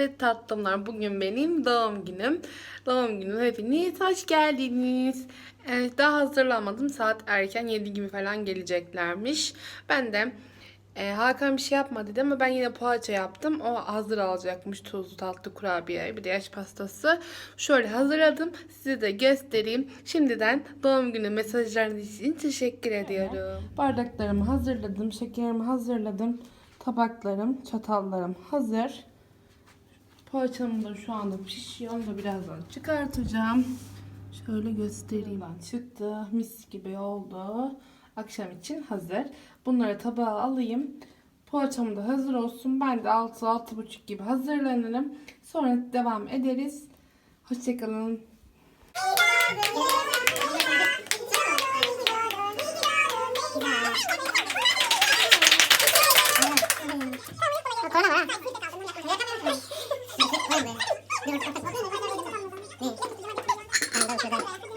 Evet tatlımlar bugün benim doğum günüm. Doğum günüm hepiniz hoş geldiniz. Evet daha hazırlanmadım. Saat erken 7 gibi falan geleceklermiş. Ben de e, Hakan bir şey yapma dedi ama ben yine poğaça yaptım. O hazır alacakmış tuzlu tatlı kurabiye bir de yaş pastası. Şöyle hazırladım. Size de göstereyim. Şimdiden doğum günü mesajlarınız için teşekkür ediyorum. Bardaklarımı hazırladım. Şekerimi hazırladım. Tabaklarım, çatallarım hazır. Poğaçam da şu anda pişiyor. Onu da birazdan çıkartacağım. Şöyle göstereyim. Çıktı. Mis gibi oldu. Akşam için hazır. Bunları tabağa alayım. Poğaçam da hazır olsun. Ben de 6-6.30 gibi hazırlanırım. Sonra devam ederiz. Hoşçakalın. 这两